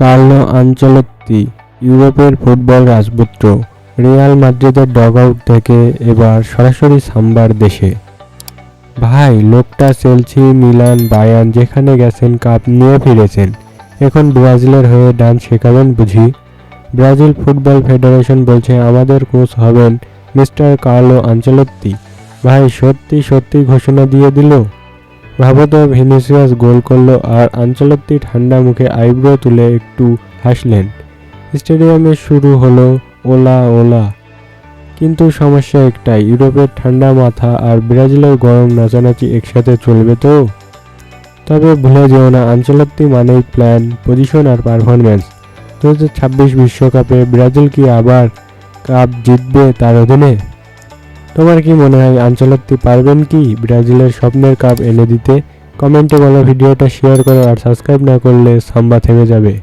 Carlo আঞ্চলত্তি, ইউরোপের football রাজপুত্র। Real মাদ্রিদের ডগ আউট থেকে এবার সরাসরি সাম্বার দেশে। ভাই, লোকটা চেলসি, মিলান বায়ান যেখানে গেছেন, কাপ নিয়ে ফিরেছেন। এখন ব্রাজিলের হয়ে ডান্স শেখাবেন বুঝি? ব্রাজিল ফুটবল ফেডারেশন বলছে, আমাদের কোচ হবেন মিস্টার কার্লো আঞ্চলত্তি। ভাই, সত্যি সত্যি ঘোষণা দিয়ে দিল? ভাবো তো ভিনিসিয়াস গোল করল আর আঞ্চলত্তি ঠান্ডা মুখে আইব্রো তুলে একটু হাসলেন। স্টেডিয়ামে শুরু হলো ওলা ওলা। কিন্তু সমস্যা একটাই, ইউরোপের ঠান্ডা মাথা আর ব্রাজিলের গরম নাচানাচি একসাথে চলবে তো? তবে ভুলে যেও না, আঞ্চলত্তি মানেই প্ল্যান পজিশন আর পারফরম্যান্স দু বিশ্বকাপে ব্রাজিল কি আবার কাপ জিতবে তার অধীনে? তোমার কি মনে হয় আঞ্চলত্তি পারবেন কি? ব্রাজিলের স্বপ্নের কাপ এনে দিতে? কমেন্টে বলো ভিডিওটা শেয়ার করো আর সাবস্ক্রাইব না করলে সাম্বা থেমে যাবে।